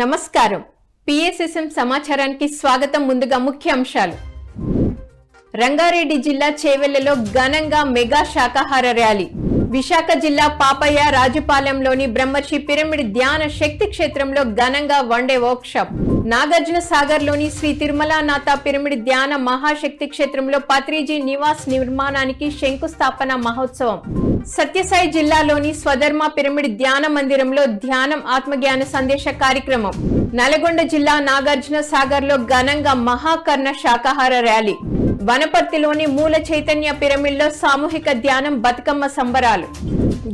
నమస్కారం. పిఎస్ఎస్ఎం సమాచారానికి స్వాగతం ముందుగా ముఖ్య అంశాలు. రంగారెడ్డి జిల్లా చేవెళ్ళలో ఘనంగా మెగా శాకాహార ర్యాలీ. విశాఖ జిల్లా పాపయ్య రాజుపాలెంలోని బ్రహ్మర్షి పిరమిడ్ ధ్యాన శక్తి క్షేత్రంలో ఘనంగా వన్డే వర్క్షాప్ నాగార్జున సాగర్లోని శ్రీ తిరుమలానాథ పిరమిడ్ ధ్యాన మహాశక్తి క్షేత్రంలో పత్రిజీ నివాస్ నిర్మాణానికి శంకుస్థాపన మహోత్సవం. సత్యసాయి జిల్లాలోని స్వధర్మ పిరమిడ్ ధ్యాన మందిరంలో ధ్యానం ఆత్మజ్ఞాన సందేశ కార్యక్రమం. నల్గొండ జిల్లా నాగార్జున సాగర్లో ఘనంగా మహాకర్ణ శాకాహార ర్యాలీ. వనపర్తిలోని మూల చైతన్య పిరమిడ్లో సామూహిక ధ్యానం బతుకమ్మ సంబరాలు.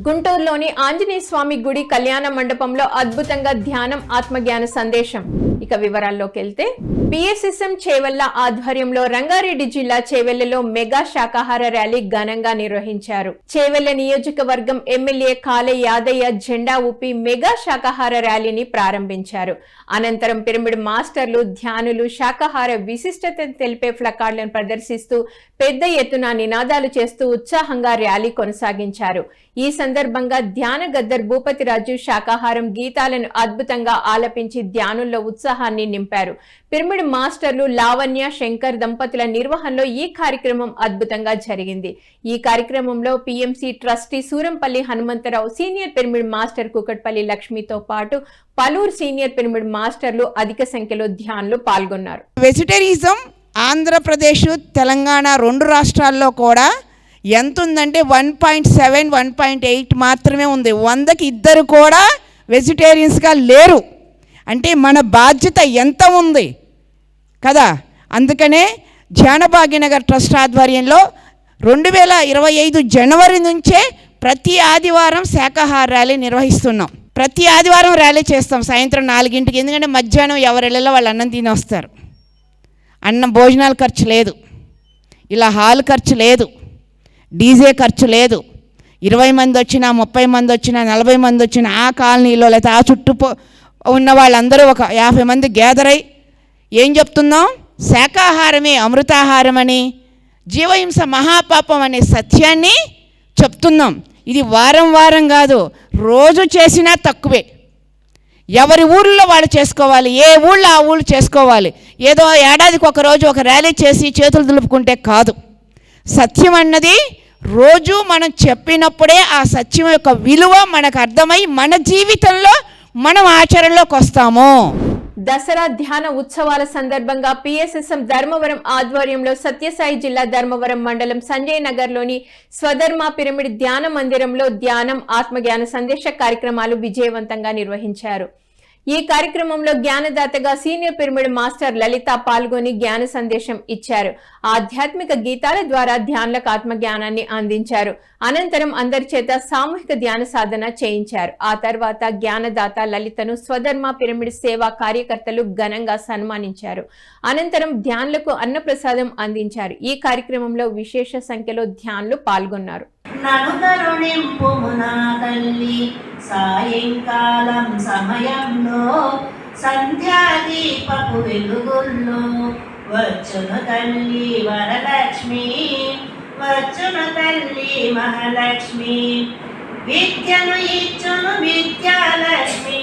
గుంటూరులోని ఆంజనేయ స్వామి గుడి కళ్యాణ మండపంలో అద్భుతంగా ధ్యానం ఆత్మజ్ఞాన సందేశం. ఇక వివరాల్లోకి వెళ్తే పిఎస్ఎస్ఎం చేవెళ్ళ ఆధ్వర్యంలో రంగారెడ్డి జిల్లా చేవెళ్ళలో మెగా శాకాహార ర్యాలీ ఘనంగా నిర్వహించారు. చేవెళ్ళ నియోజకవర్గం ఎమ్మెల్యే కాలే యాదయ్య జెండా ఊపి మెగా శాకాహార ర్యాలీని ప్రారంభించారు. అనంతరం పిరమిడ్ మాస్టర్లు ధ్యానులు శాకాహార విశిష్టత తెలిపే ఫ్లకార్డులను ప్రదర్శిస్తూ పెద్ద ఎత్తున నినాదాలు చేస్తూ ఉత్సాహంగా ర్యాలీ కొనసాగించారు. ఈ సందర్భంగా ధ్యాన గద్దర్ భూపతిరాజు శాకాహారం గీతాలను అద్భుతంగా ఆలపించి ధ్యానుల్లో ఉత్సాహాన్ని నింపారు. పిరమిడ్ మాస్టర్లు లావణ్య శంకర్ దంపతుల నిర్వహణలో ఈ కార్యక్రమం అద్భుతంగా జరిగింది. ఈ కార్యక్రమంలో PMC trustee Surampalli Hanumantharao senior pyramid master Kukatpally లక్ష్మితో పాటు పలువురు సీనియర్ పిరమిడ్ మాస్టర్లు అధిక సంఖ్యలో ధ్యానులు పాల్గొన్నారు. వెజిటేరియనిజం ఆంధ్రప్రదేశ్ తెలంగాణ రెండు రాష్ట్రాల్లో కూడా ఎంత ఉందంటే one point seven one point eight మాత్రమే ఉంది. వందకి ఇద్దరు కూడా వెజిటేరియన్స్గా లేరు. అంటే మన బాధ్యత ఎంత ఉంది? కదా? అందుకనే జానభాగ్యనగర్ ట్రస్ట్ ఆధ్వర్యంలో రెండు వేల ఇరవై ఐదు జనవరి నుంచే ప్రతి ఆదివారం శాఖాహార ర్యాలీ నిర్వహిస్తున్నాం. ప్రతి ఆదివారం ర్యాలీ చేస్తాం. సాయంత్రం నాలుగింటికి. ఎందుకంటే మధ్యాహ్నం ఎవరెళ్ళలో వాళ్ళు అన్నం తిని వస్తారు అన్నం భోజనాల ఖర్చు లేదు. ఇలా హాల్ ఖర్చు లేదు. డీజే ఖర్చు లేదు. ఇరవై మంది వచ్చినా ముప్పై మంది వచ్చినా నలభై మంది వచ్చినా ఆ కాలనీలో లేకపోతే ఆ చుట్టూ ఉన్న వాళ్ళందరూ ఒక యాభై మంది గ్యాదర్ అయి ఏం చెప్తున్నాం? శాకాహారమే అమృతాహారం అని జీవహింస మహాపాపం అనే సత్యాన్ని చెప్తున్నాం. ఇది వారం వారం కాదు రోజు చేసినా తక్కువే. ఎవరి ఊళ్ళో వాళ్ళు చేసుకోవాలి ఏ ఊళ్ళో ఆ ఊళ్ళు చేసుకోవాలి? ఏదో ఏడాదికి ఒక రోజు ఒక ర్యాలీ చేసి చేతులు దులుపుకుంటే కాదు. సత్యం అన్నది రోజు మనం చెప్పినప్పుడే ఆ సత్యం యొక్క విలువ మనకు అర్థమై మన జీవితంలో మనం ఆచరణలోకి వస్తాము. దసరా ధ్యాన ఉత్సవాల సందర్భంగా పిఎస్ఎస్ఎం ధర్మవరం ఆధ్వర్యంలో సత్యసాయి జిల్లా ధర్మవరం మండలం సంజయ్ నగర్లోని స్వధర్మ పిరమిడ్ ధ్యాన మందిరంలో ధ్యానం ఆత్మజ్ఞాన సందేశ కార్యక్రమాలు విజయవంతంగా నిర్వహించారు. ఈ కార్యక్రమంలో జ్ఞానదాతగా సీనియర్ పిరమిడ్ మాస్టర్ లలిత పాల్గొని జ్ఞాన సందేశం ఇచ్చారు. ఆధ్యాత్మిక గీతాల ద్వారా ధ్యానులకు ఆత్మజ్ఞానాన్ని అందించారు. అనంతరం అందరి చేత సామూహిక ధ్యాన సాధన చేయించారు. ఆ తర్వాత జ్ఞానదాత లలితను స్వధర్మ పిరమిడ్ సేవా కార్యకర్తలు ఘనంగా సన్మానించారు. అనంతరం ధ్యానులకు అన్నప్రసాదం అందించారు. ఈ కార్యక్రమంలో విశేష సంఖ్యలో ధ్యానులు పాల్గొన్నారు. నను కరుణింపుము నా తల్లి సాయంకాలం సమయంలో సంధ్యాదీపపు వెలుగుల్లో వచ్చును తల్లి వరలక్ష్మి వచ్చును తల్లి మహాలక్ష్మి. విద్యను ఇచ్చును విద్యాలక్ష్మి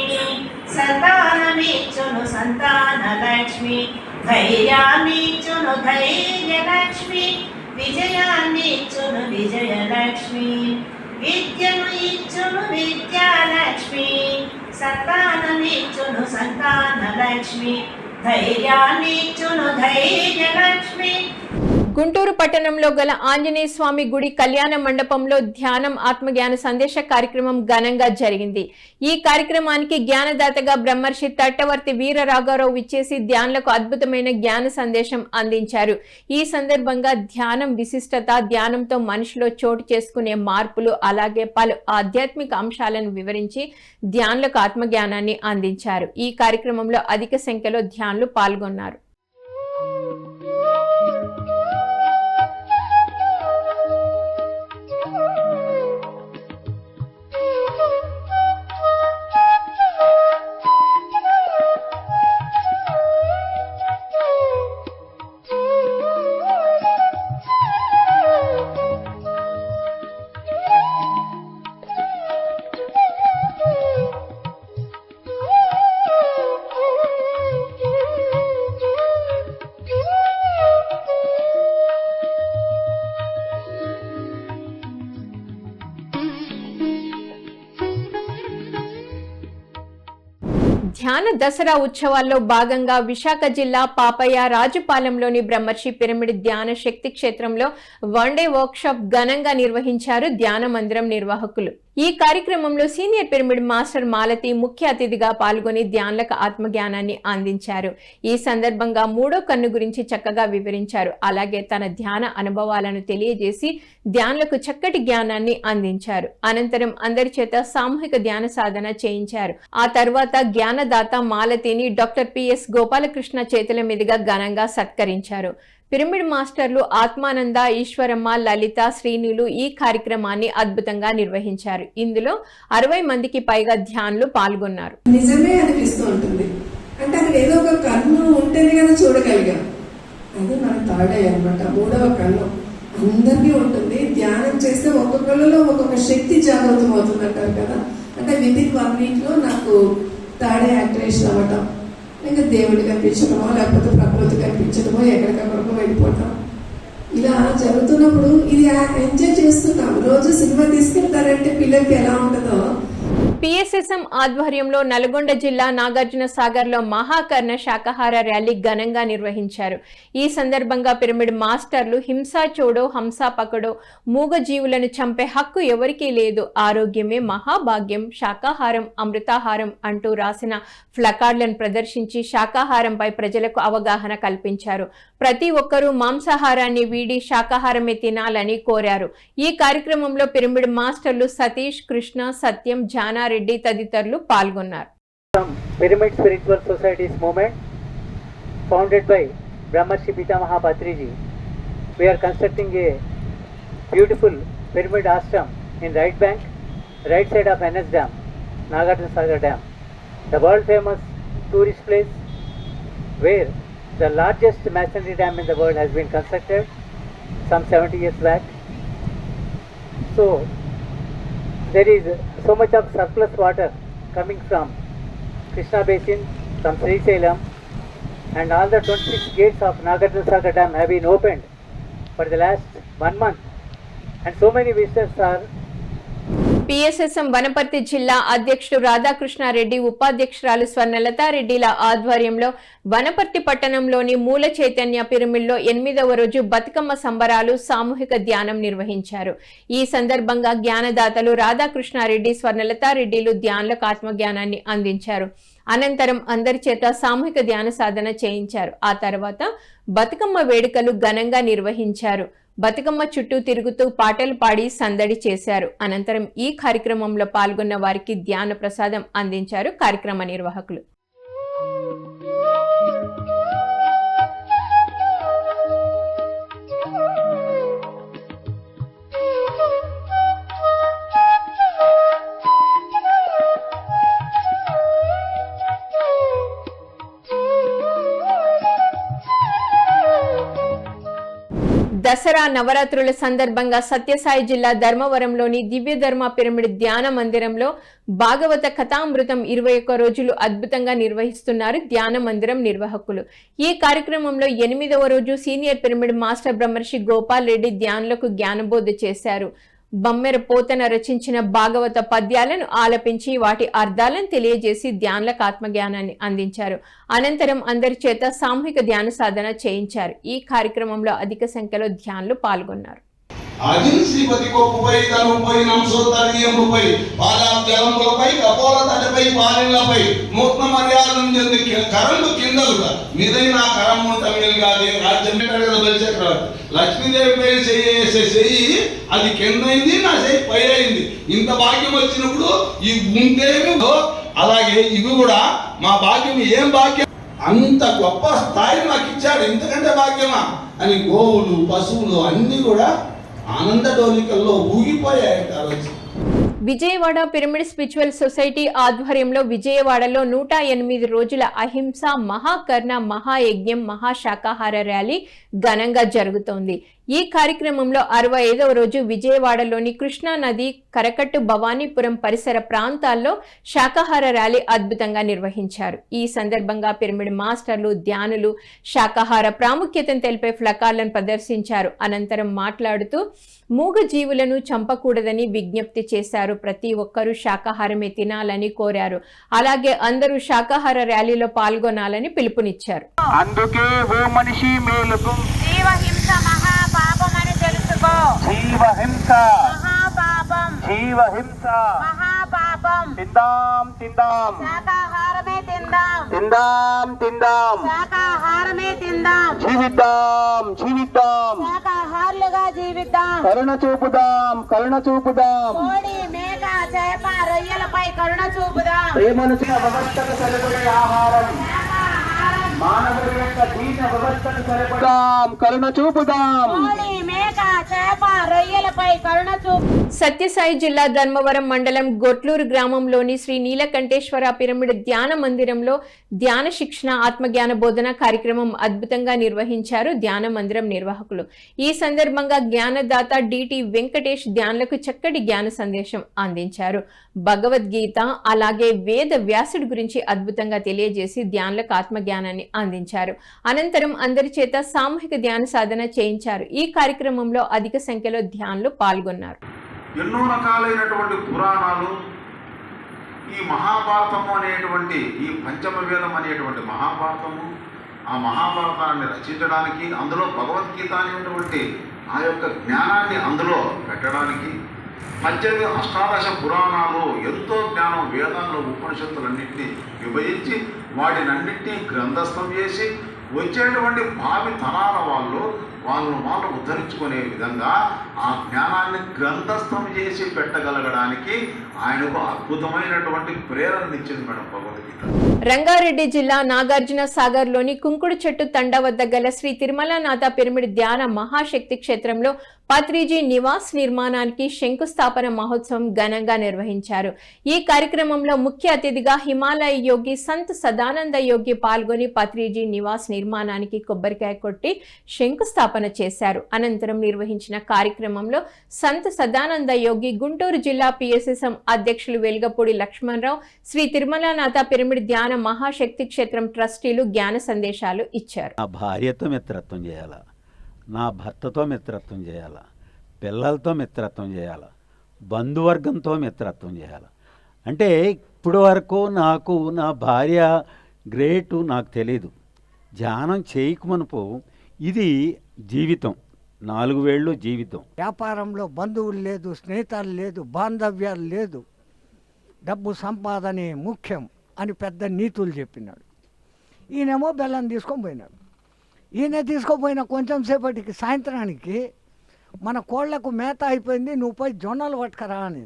సంతానమిచ్చును సంతానలక్ష్మి ధైర్యాన్నిచ్చును ధైర్యలక్ష్మి. విజయాన్ని ఇచ్చును విజయలక్ష్మి. విద్యను ఇచ్చును విద్యాలక్ష్మి. సంతానమిచ్చును సంతానలక్ష్మి. ధైర్యాన్ని ఇచ్చును ధైర్యలక్ష్మి. గుంటూరు పట్టణంలో గల ఆంజనేయ స్వామి గుడి కళ్యాణ మండపంలో ధ్యానం ఆత్మజ్ఞాన సందేశ కార్యక్రమం ఘనంగా జరిగింది. ఈ కార్యక్రమానికి జ్ఞానదాతగా బ్రహ్మర్షి తట్టవర్తి వీర రాఘారావు విచ్చేసి ధ్యానులకు అద్భుతమైన జ్ఞాన సందేశం అందించారు. ఈ సందర్భంగా ధ్యానం విశిష్టత ధ్యానంతో మనిషిలో చోటు చేసుకునే మార్పులు అలాగే పలు ఆధ్యాత్మిక అంశాలను వివరించి ధ్యానులకు ఆత్మజ్ఞానాన్ని అందించారు. ఈ కార్యక్రమంలో అధిక సంఖ్యలో ధ్యానులు పాల్గొన్నారు. దసరా ఉత్సవాల్లో భాగంగా విశాఖ జిల్లా పాపయ్య రాజుపాలెంలోని బ్రహ్మర్షి పిరమిడ్ ధ్యాన శక్తి క్షేత్రంలో వన్ డే వర్క్షాప్ ఘనంగా నిర్వహించారు ధ్యాన మందిరం నిర్వాహకులు. ఈ కార్యక్రమంలో సీనియర్ పిరమిడ్ మాస్టర్ మాలతి ముఖ్య అతిథిగా పాల్గొని ధ్యానులకు ఆత్మజ్ఞానాన్ని అందించారు. ఈ సందర్భంగా మూడో కన్ను గురించి చక్కగా వివరించారు. అలాగే తన ధ్యాన అనుభవాలను తెలియజేసి ధ్యానులకు చక్కటి జ్ఞానాన్ని అందించారు. అనంతరం అందరి చేత సామూహిక ధ్యాన సాధన చేయించారు. ఆ తర్వాత జ్ఞానదాత మాలతిని డాక్టర్ పిఎస్ గోపాలకృష్ణ చేతుల మీదుగా ఘనంగా సత్కరించారు. పిరమిడ్ మాస్టర్లు ఆత్మానంద ఈశ్వరమ్మ లలిత శ్రీనులు ఈ కార్యక్రమాన్ని అద్భుతంగా నిర్వహించారు. ఇందులో అరవై మందికి పైగా ధ్యానులు పాల్గొన్నారు. నిజమే అనిపిస్తూ ఉంటుంది. అంటే అక్కడ ఏదో ఒక కన్ను ఉంటేనే కదా చూడగలిగాం. అది మన థర్డ్ ఐ అనమాట మూడవ కన్ను. అందరికీ ఉంటుంది ధ్యానం చేస్తే ఒక్కొక్కళ్ళలో ఒక్కొక్క శక్తి జాగృతం అవుతుంది అంటారు కదా. అంటే విత్ ఇన్ వన్ వీక్ నాకు థర్డ్ ఐ యాక్టివేషన్ అవ్వటం ఇంకా దేవుడు కనిపించడమో లేకపోతే ప్రకృతి కనిపించడమో ఎక్కడికక్కడికో వెళ్ళిపోతాం. ఇలా జరుగుతున్నప్పుడు ఇది ఎంజాయ్ చేస్తున్నాం. రోజు సినిమా తీసుకెళ్తారంటే పిల్లలకి ఎలా పిఎస్ఎస్ఎం ఆధ్వర్యంలో నల్గొండ జిల్లా నాగార్జున సాగర్లో మహాకర్ణ శాకాహార ర్యాలీ ఘనంగా నిర్వహించారు. ఈ సందర్భంగా పిరమిడ్ మాస్టర్లు హింసా చోడో హంసా పకడో మూగ జీవులను చంపే హక్కు ఎవరికీ లేదు. ఆరోగ్యమే మహాభాగ్యం. శాకాహారం అమృతాహారం అంటూ రాసిన ఫ్లకార్డులను ప్రదర్శించి శాకాహారంపై ప్రజలకు అవగాహన కల్పించారు. ప్రతి ఒక్కరూ మాంసాహారాన్ని వీడి శాకాహారమే తినాలని కోరారు. ఈ కార్యక్రమంలో పిరమిడ్ మాస్టర్లు సతీష్ కృష్ణ సత్యం జానారెడ్డి తదితరులు పాల్గొన్నారు Pyramid Spiritual Societies movement founded by Brahmarshi Pitamaha Patriji. We are constructing a beautiful pyramid ashram in right bank, right side of NS Dam, Nagarjuna Sagar Dam. The world famous tourist place where the largest masonry dam in the world has been constructed some 70 years back. So there is so much of surplus water coming from Krishna Basin, from Sri Salem, and all the 26 gates of Nagarjuna Sagar Dam have been opened for the last one month, and so many visitors are PSSM Wanaparthy జిల్లా అధ్యక్షుడు రాధాకృష్ణారెడ్డి ఉపాధ్యక్షురాలు స్వర్ణలతారెడ్డిల ఆధ్వర్యంలో వనపర్తి పట్టణంలోని మూల చైతన్య పిరమిడ్లో ఎనిమిదవ రోజు బతుకమ్మ సంబరాలు సామూహిక ధ్యానం నిర్వహించారు. ఈ సందర్భంగా జ్ఞానదాతలు రాధాకృష్ణారెడ్డి స్వర్ణలతారెడ్డిలు ధ్యానులకు ఆత్మజ్ఞానాన్ని అందించారు. అనంతరం అందరి చేత సామూహిక ధ్యాన సాధన చేయించారు. ఆ తర్వాత బతుకమ్మ వేడుకలు ఘనంగా నిర్వహించారు. బతుకమ్మ చుట్టూ తిరుగుతూ పాటలు పాడి సందడి చేశారు. అనంతరం ఈ కార్యక్రమంలో పాల్గొన్న వారికి ధ్యాన ప్రసాదం అందించారు కార్యక్రమ నిర్వాహకులు. దసరా నవరాత్రుల సందర్భంగా సత్యసాయి జిల్లా ధర్మవరంలోని దివ్య ధర్మ పిరమిడ్ ధ్యాన మందిరంలో భాగవత కథామృతం ఇరవై ఒక్క రోజులు అద్భుతంగా నిర్వహిస్తున్నారు ధ్యాన మందిరం నిర్వాహకులు. ఈ కార్యక్రమంలో ఎనిమిదవ రోజు సీనియర్ పిరమిడ్ మాస్టర్ బ్రహ్మర్షి గోపాల్ రెడ్డి ధ్యానులకు జ్ఞానబోధ చేశారు. బమ్మెర పోతన రచించిన భాగవత పద్యాలను ఆలపించి వాటి అర్థాలను తెలియజేసి ధ్యానులకు ఆత్మజ్ఞానాన్ని అందించారు. అనంతరం అందరి చేత సామూహిక ధ్యాన సాధన చేయించారు. ఈ కార్యక్రమంలో అధిక సంఖ్యలో ధ్యానులు పాల్గొన్నారు. అజిన్ కొప్పుపై తనుపై నంశోత్తరీయముపై పాదాబ్జలంబులపై కపోల తటపై పాలిళ్ళపై నూతన మర్యాదను చెంది కి- కరండు కిందలుగా మీదైన కరము కరం తమిళగాది రాజ్యం బలిచక్రవర్తి లక్ష్మీదేవి పై చేసే చెయ్యి అది కింద అయింది నా చెయ్యి పై అయింది ఇంత భాగ్యం వచ్చినప్పుడు ఈ ఉంటేమి అలాగే ఇవి కూడా మా భాగ్యం ఏం భాగ్యం? అంత గొప్ప స్థాయి మాకు ఇచ్చాడు ఇంతకంటే భాగ్యమా? అని గోవులు పశువులు అన్నీ కూడా ఆనంద డోలికల్లో ఊగిపోయాయి ఆ రోజు. విజయవాడ పిరమిడ్ స్పిరిచువల్ సొసైటీ ఆధ్వర్యంలో విజయవాడలో నూట ఎనిమిది రోజుల అహింస మహాకర్ణ మహాయజ్ఞం మహాశాకాహార ర్యాలీ ఘనంగా జరుగుతోంది. ఈ కార్యక్రమంలో అరవై ఐదవ రోజు విజయవాడలోని కృష్ణా నది కరకట్టు భవానీపురం పరిసర ప్రాంతాల్లో శాకాహార ర్యాలీ అద్భుతంగా నిర్వహించారు. ఈ సందర్భంగా పిరమిడ్ మాస్టర్లు ధ్యానులు శాకాహార ప్రాముఖ్యతను తెలిపే ఫ్లకార్లను ప్రదర్శించారు. అనంతరం మాట్లాడుతూ మూగ జీవులను చంపకూడదని విజ్ఞప్తి చేశారు. ప్రతి ఒక్కరూ శాకాహారమే తినాలని కోరారు. అలాగే అందరూ శాకాహార ర్యాలీలో పాల్గొనాలని పిలుపునిచ్చారు. అందుకే ఓ మనిషి మేలుకు జీవహింస మహాపాపమని తెలుసుకో. జీవహింస. మహాపాపం. జీవహింస. మహాపాపం. తిందాం తిందాం. శాకాహారమే తిందాం. తిందాం తిందాం. శాకాహారమే తిందాం. జీవిద్దాం జీవిద్దాం. శాకాహారులుగా జీవిద్దాం. కరుణ చూపుదాం కరుణ చూపుదాం. కోడి మేక చేప రొయ్యలపై కరుణ చూపుదాం. ప్రేమను వ్యవస్థకు సరిపడే ఆహారం. మానవుడి యొక్క దీన వ్యవస్థకు సరిపడాం కరుణ చూపుదాం. సత్యసాయి జిల్లా ధర్మవరం మండలం గొట్లూరు గ్రామంలోని శ్రీ నీలకంఠేశ్వర పిరమిడ్ ధ్యాన మందిరంలో ధ్యాన శిక్షణ ఆత్మజ్ఞాన బోధన కార్యక్రమం అద్భుతంగా నిర్వహించారు ధ్యాన మందిరం నిర్వాహకులు. ఈ సందర్భంగా జ్ఞానదాత డిటి వెంకటేష్ ధ్యానులకు చక్కటి జ్ఞాన సందేశం అందించారు. భగవద్గీత అలాగే వేద వ్యాసుడి గురించి అద్భుతంగా తెలియజేసి ధ్యానులకు ఆత్మజ్ఞానాన్ని అందించారు. అనంతరం అందరి చేత సామూహిక ధ్యాన సాధన చేయించారు. ఈ కార్యక్రమం కార్యక్రమంలో అధిక సంఖ్యలో ధ్యానులు పాల్గొన్నారు. ఎన్నో రకాలైనటువంటి పురాణాలు ఈ మహాభారతము అనేటువంటి ఈ పంచమ వేదం అనేటువంటి మహాభారతము ఆ మహాభారతాన్ని రచించడానికి అందులో భగవద్గీత అనేటువంటి ఆ యొక్క జ్ఞానాన్ని అందులో పెట్టడానికి పద్దెనిమిది అష్టాదశ పురాణాలు ఎంతో జ్ఞానం వేదాల్లో ఉపనిషత్తులన్నింటినీ విభజించి వాటినన్నింటినీ గ్రంథస్థం చేసి వచ్చేటువంటి భావి తరాల వాళ్ళు వాళ్ళను వాళ్ళు ఉద్ధరించుకునే విధంగా ఆ జ్ఞానాన్ని గ్రంథస్థం చేసి పెట్టగలగడానికి ఆయనకు అద్భుతమైనటువంటి ప్రేరణనిచ్చింది మేడం భగవద్గీత. రంగారెడ్డి జిల్లా నాగార్జున సాగర్లోని కుంకుడు చెట్టు తండ వద్ద గల శ్రీ తిరుమలనాథ పిరమిడ్ ధ్యాన మహాశక్తి క్షేత్రంలో పత్రిజీ నివాస్ నిర్మాణానికి శంకుస్థాపన మహోత్సవం ఘనంగా నిర్వహించారు. ఈ కార్యక్రమంలో ముఖ్య అతిథిగా హిమాలయ యోగి సంత్ సదానంద యోగి పాల్గొని పత్రిజీ నివాస్ నిర్మాణానికి కొబ్బరికాయ కొట్టి శంకుస్థాపన చేశారు. అనంతరం నిర్వహించిన కార్యక్రమంలో సంత్ సదానంద యోగి గుంటూరు జిల్లా పిఎస్ఎస్ఎం అధ్యక్షులు వెలుగపూడి లక్ష్మణరావు శ్రీ తిరుమలనాథ పిరమిడ్ ధ్యాన మహాశక్తి క్షేత్రం ట్రస్టీలు జ్ఞాన సందేశాలు ఇచ్చారు. నా భార్యతో మిత్రత్వం చేయాలా? నా భర్తతో మిత్రత్వం చేయాలా? పిల్లలతో మిత్రత్వం చేయాలా? బంధువర్గంతో మిత్రత్వం చేయాలా? అంటే ఇప్పటి వరకు నాకు నా భార్య గ్రేటు నాకు తెలీదు. ధ్యానం చేయకమునుపు ఇది జీవితం. నాలుగు వేళ్ళు జీవితం. వ్యాపారంలో బంధువులు లేదు స్నేహితాలు లేదు బాంధవ్యాలు లేదు. డబ్బు సంపాదనే ముఖ్యం అని పెద్ద నీతులు చెప్పినాడు. ఈయనేమో బెల్లం తీసుకొని పోయినాడు. ఈయన తీసుకుపోయిన కొంచెం సేపటికి సాయంత్రానికి మన కోళ్ళకు మేత అయిపోయింది నువ్వు పోయి జొన్నలు పట్టుకరా అని.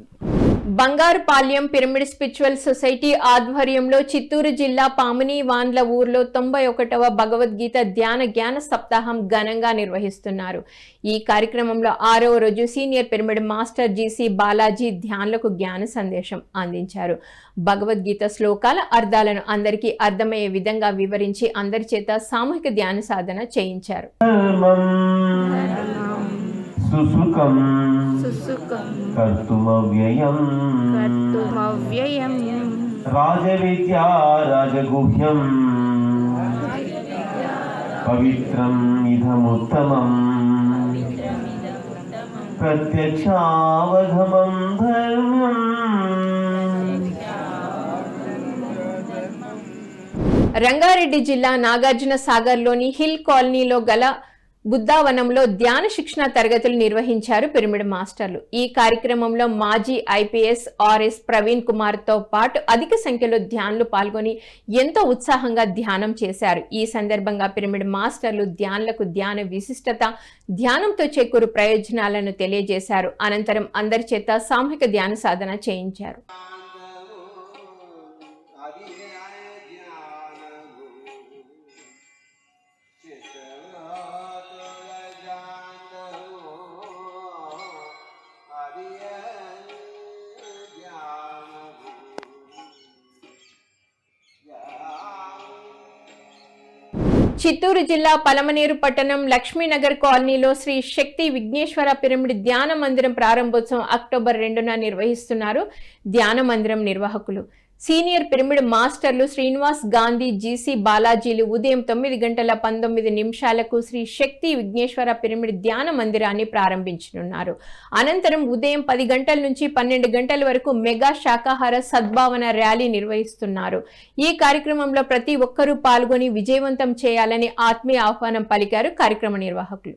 బంగారుపాళ్యం పిరమిడ్ స్పిరిచువల్ సొసైటీ ఆధ్వర్యంలో చిత్తూరు జిల్లా పామిని వాండ్ల ఊర్లో తొంభై ఒకటవ భగవద్గీత ధ్యాన జ్ఞాన సప్తాహం ఘనంగా నిర్వహిస్తున్నారు. ఈ కార్యక్రమంలో ఆరవ రోజు senior pyramid master GC Balaji ధ్యానులకు జ్ఞాన సందేశం అందించారు. భగవద్గీత శ్లోకాల అర్థాలను అందరికీ అర్థమయ్యే విధంగా వివరించి అందరి చేత సామూహిక ధ్యాన సాధన చేయించారు. సుసుఖం. కర్తుమవ్యయం. రాజవిద్యా రాజగుహ్యం. పవిత్రం ఇదముత్తమం. ప్రత్యక్షావగమం ధర్మం. రంగారెడ్డి జిల్లా నాగార్జున సాగర్లోని హిల్ కాలనీలో గల బుద్ధావనంలో ధ్యాన శిక్షణ తరగతులు నిర్వహించారు పిరమిడ్ మాస్టర్లు. ఈ కార్యక్రమంలో మాజీ ఐపీఎస్ ఆర్ఎస్ ప్రవీణ్ కుమార్తో పాటు అధిక సంఖ్యలో ధ్యానులు పాల్గొని ఎంతో ఉత్సాహంగా ధ్యానం చేశారు. ఈ సందర్భంగా పిరమిడ్ మాస్టర్లు ధ్యానులకు ధ్యాన విశిష్టత ధ్యానంతో చేకూరు ప్రయోజనాలను తెలియజేశారు. అనంతరం అందరి చేత సామూహిక ధ్యాన సాధన చేయించారు. చిత్తూరు జిల్లా పలమనేరు పట్టణం లక్ష్మీనగర్ కాలనీలో శ్రీ శక్తి విఘ్నేశ్వర పిరమిడ్ ధ్యాన మందిరం ప్రారంభోత్సవం అక్టోబర్ రెండున నిర్వహిస్తున్నారు ధ్యాన మందిరం నిర్వాహకులు. సీనియర్ పిరమిడ్ మాస్టర్లు శ్రీనివాస్ గాంధీ జీసీ బాలాజీలు ఉదయం తొమ్మిది గంటల పంతొమ్మిది నిమిషాలకు శ్రీ శక్తి విఘ్నేశ్వర పిరమిడ్ ధ్యాన మందిరాన్ని ప్రారంభించనున్నారు. అనంతరం ఉదయం పది గంటల నుంచి పన్నెండు గంటల వరకు మెగా శాకాహార సద్భావన ర్యాలీ నిర్వహిస్తున్నారు. ఈ కార్యక్రమంలో ప్రతి ఒక్కరూ పాల్గొని విజయవంతం చేయాలని ఆత్మీయ ఆహ్వానం పలికారు కార్యక్రమ నిర్వాహకులు.